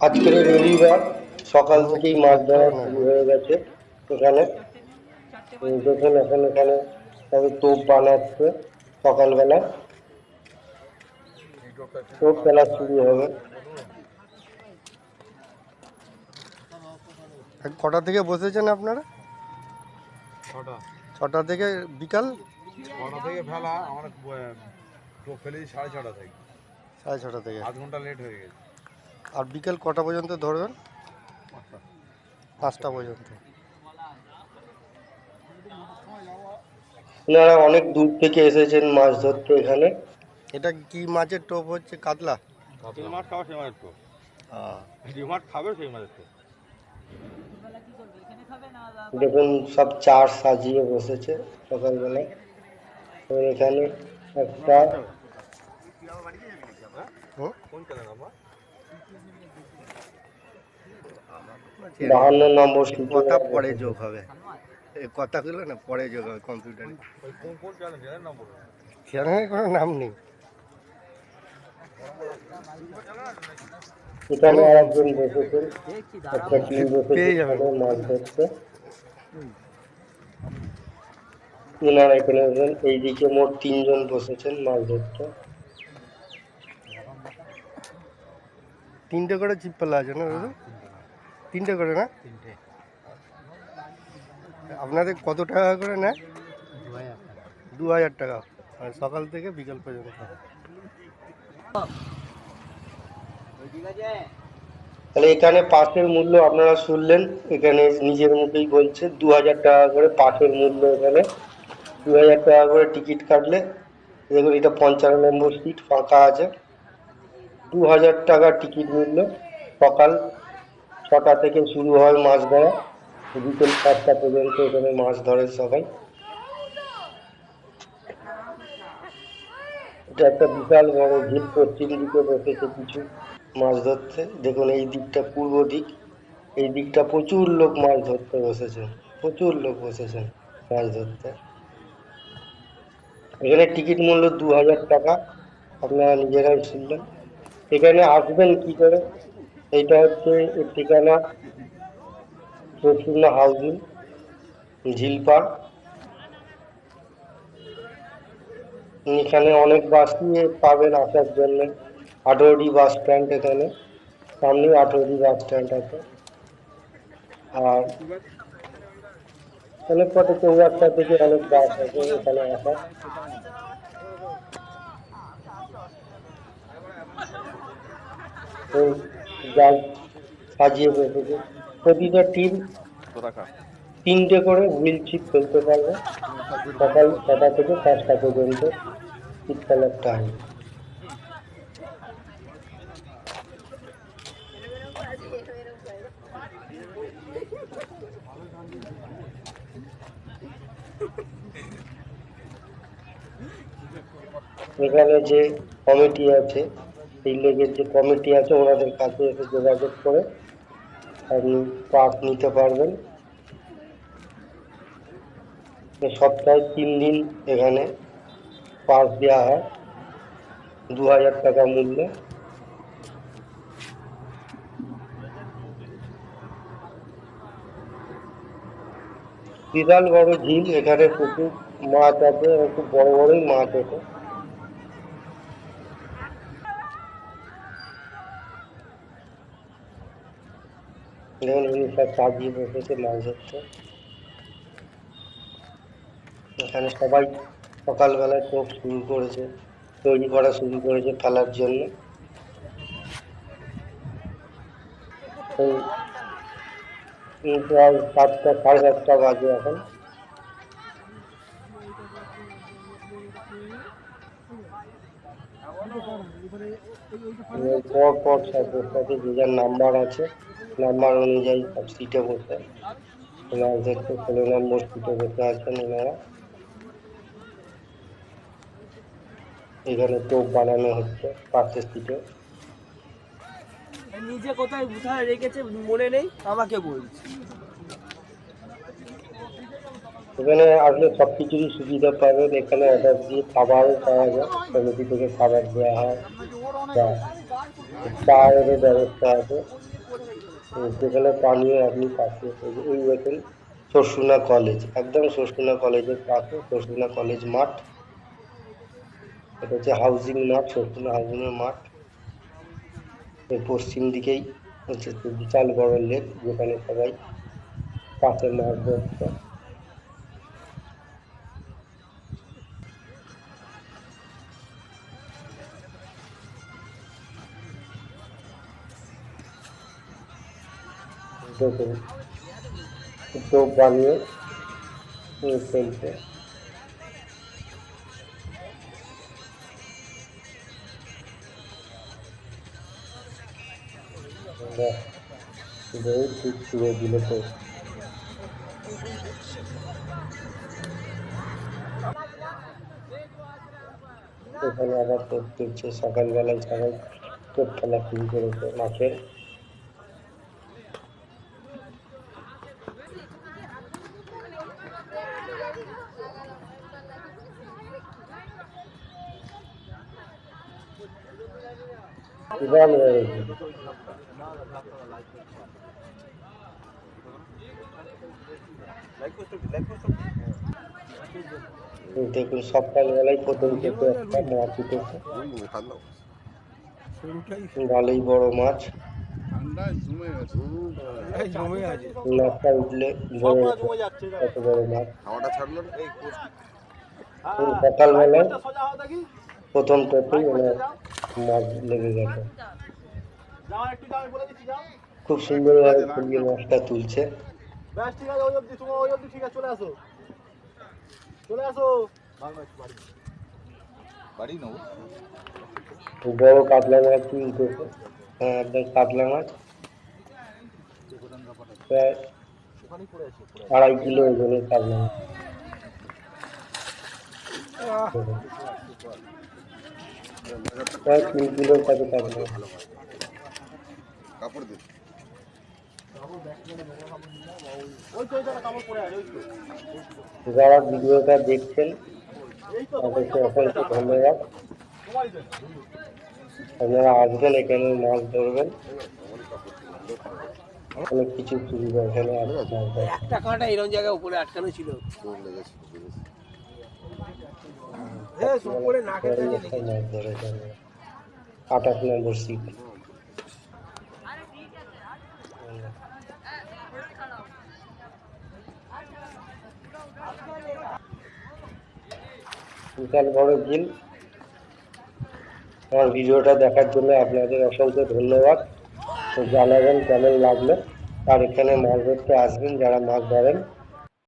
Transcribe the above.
আজকের রবিবার সকাল থেকেই মাছ ধরা শুরু হয়ে গেছে এখানে। দেখুন এখন এখানে সবাই টোপ বানাচ্ছে সকালবেলা। টোপ খেলা শুরু হবে। কটা থেকে বসেছেন আপনারা? ছটা। ছটা থেকে বিকাল? ছটা থেকে ফেলা আমার টোপ ফেলেছি সাড়ে ছটা থেকে। সাড়ে ছটা থেকে। আধ ঘণ্টা লেট হয়ে গেছে। আর বিকেল কটা পর্যন্ত ধরবেন? পাঁচটা পর্যন্ত। ওনারা অনেক দূর থেকে এসেছেন মাছ ধরতে এখানে। এটা কি মাছের টোপ হচ্ছে কাতলা? মাছ খাবে সেই মাছের টোপ। মাছ খাবে সেই মাছের টোপ। দেখুন সব চার সাজিয়ে বসেছে সকালবেলা। এখানে একটা হুম? কোন চ্যানেল আমার বাহান্ন নম্বর কথা পরে যোগ হবে। এই কথাগুলো না পরে যোগ হবে কম্পিউটারে কোন চ্যানেলের নাম নেই। এখানে আরেকজন বসেছেন। একটা টিম বসেছে। মাছ ধরতে। ওনারা এখানে। এইদিকে মোট তিনজন বসেছেন মাছ ধরতে। তিনটে করে চিপ পাল্লা আছে না দাদা? তিনটে করে না? তিনটে। আপনাদের কত টাকা করে নেয়? দু হাজার টাকা। আর সকাল থেকে বিকাল পর্যন্ত। তাহলে এখানে পাসের মূল্য আপনারা শুনলেন এখানে নিজের মুখেই বলছে দু হাজার টাকা করে পাসের মূল্য এখানে। দু হাজার টাকা করে টিকিট কাটলে দেখুন এটা পঞ্চান্ন নম্বর সিট ফাঁকা আছে। দু হাজার টাকা টিকিট মূল্য সকাল ছটা থেকে শুরু হয় মাছ ধরা। বিকেল পাঁচটা পর্যন্ত এখানে মাছ ধরে সবাই। এটা একটা বিশাল বড় ঝিল পশ্চিম দিকে বসেছে কিছু মাছ ধরতে। দেখুন, এই দিকটা পূর্ব দিক। এই দিকটা প্রচুর লোক মাছ ধরতে বসেছেন প্রচুর লোক বসেছেন মাছ ধরতে। এখানে টিকিট মূল্য দু হাজার টাকা। আপনারা নিজেরাই শুনলেন। এখানে আসবেন কি করে? এইটা হচ্ছে ঠিকানা প্রসন্ন হাউজিং ঝিলপাড় এখানে অনেক বাসই পাবেন আসার জন্য। আঠেরোটি বাস স্ট্যান্ড এখানে। সামনেই আঠেরোটি বাস স্ট্যান্ড আছে। আর অনেক কত চৌরাস্তা থেকে অনেক বাস আছে এখানে আসা। তো যাই সাজিয়ে বসেছে প্রতিটা টিম তিনটে করে হুইল ছিপ ফেলতে পারবে। সকাল ছটা থেকে পাঁচটা পর্যন্ত ফেলার টাইম এখানে যে কমিটি আছে এই লেগের যে কমিটি আছে, ওনাদের কাছে এসে যোগাযোগ করে আপনি পাস নিতে পারবেন। সপ্তাহে তিন দিন এখানে পাস দেওয়া হয় দু হাজার টাকা মূল্যে। বিশাল বড় ঝিল, এখানে প্রচুর মাছ আছে খুব বড় বড়ই মাছ আছে উনি সব বসেছে মাছ ধরতে। এখানে সবাই সকালবেলায় টোপ শুরু করেছে, তৈরি করা শুরু করেছে ফেলার জন্য। প্রায় সাতটা, সাড়ে সাতটা বাজে এখন। পর পর সব যে যার নাম্বার আছে নাম্বার অনুযায়ী সব সিটে বসে। মাছ ধরতে ষোলো নম্বর সিটে বসে আছেন ওনারা। এখানে টোপ বানানো হচ্ছে পাশের সিটে নিজে কোথায় কোথায় রেখেছে মনে নেই আমাকে বলছে। এখানে আসলে সব কিছুরই সুবিধা পাবেন। এখানে অর্ডার দিয়ে খাবারও পাওয়া যায়। কমিটি থেকে খাবার দেওয়া হয়। চায়েরও ব্যবস্থা আছে। তো সেখানে পানীয় আপনি পাশে ওই দেখুন, সরসুনা কলেজ, একদম সরসুনা কলেজের পাশে, সরসুনা কলেজ মাঠ। এটা হচ্ছে হাউজিং মাঠ, সরসুনা হাউজিংয়ের মাঠ। এর পশ্চিম দিকেই হচ্ছে বিশাল বড় লেক, যেখানে সবাই পাশে মাছ ধরছে দেখুন টোপ বানিয়ে নিয়ে ফেলছে ঠিক ছুঁড়ে দিল তো। এখানে আবার টোপ তুলছে সকালবেলায় সবাই টোপ খেলা শুরু করেছে মাছের বিশাল বড় ঝিল। এই দেখুন সকালবেলায় প্রথম উঠেছে ভালোই বড় মাছ মাছটা উঠলে বড় মাছ সকালবেলায় প্রথম টোপেই ওনার মাছ লেগে গেছে। খুব সুন্দরভাবে ফুলিয়ে মাছটা তুলছে। ব্যাস ঠিক আছে চলে আসো চলে আসো বাড়ি কাতলা মাছ। একদম কাতলা মাছ আড়াই কিলো কাতলা মাছ। প্রায় তিন কিলোর কাছে কাতলা কাপড় দে। ওই তো ওই জায়গা কাপড় পরে আছে ওই তো যারা ভিডিওটা দেখছেন তাদেরকে অসংখ্য ধন্যবাদ। আপনারা আসবেন এখানে মাছ ধরবেন। অনেক কিছু সুবিধা এখানে। একটা কাঁটা এরকম জায়গায় উপরে আটকানো ছিল দৌড় লেগেছে বুঝেছি। হ্যাঁ উপরে নাকের বড় একটা মাছ ধরে এখানে আঠাশ নম্বর আমার ভিডিওটা দেখার জন্য আপনাদের অসংখ্য ধন্যবাদ। তো জানাবেন কেমন লাগল। আর এখানে মাছ ধরতে আসবেন, যারা মাছ ধরেন।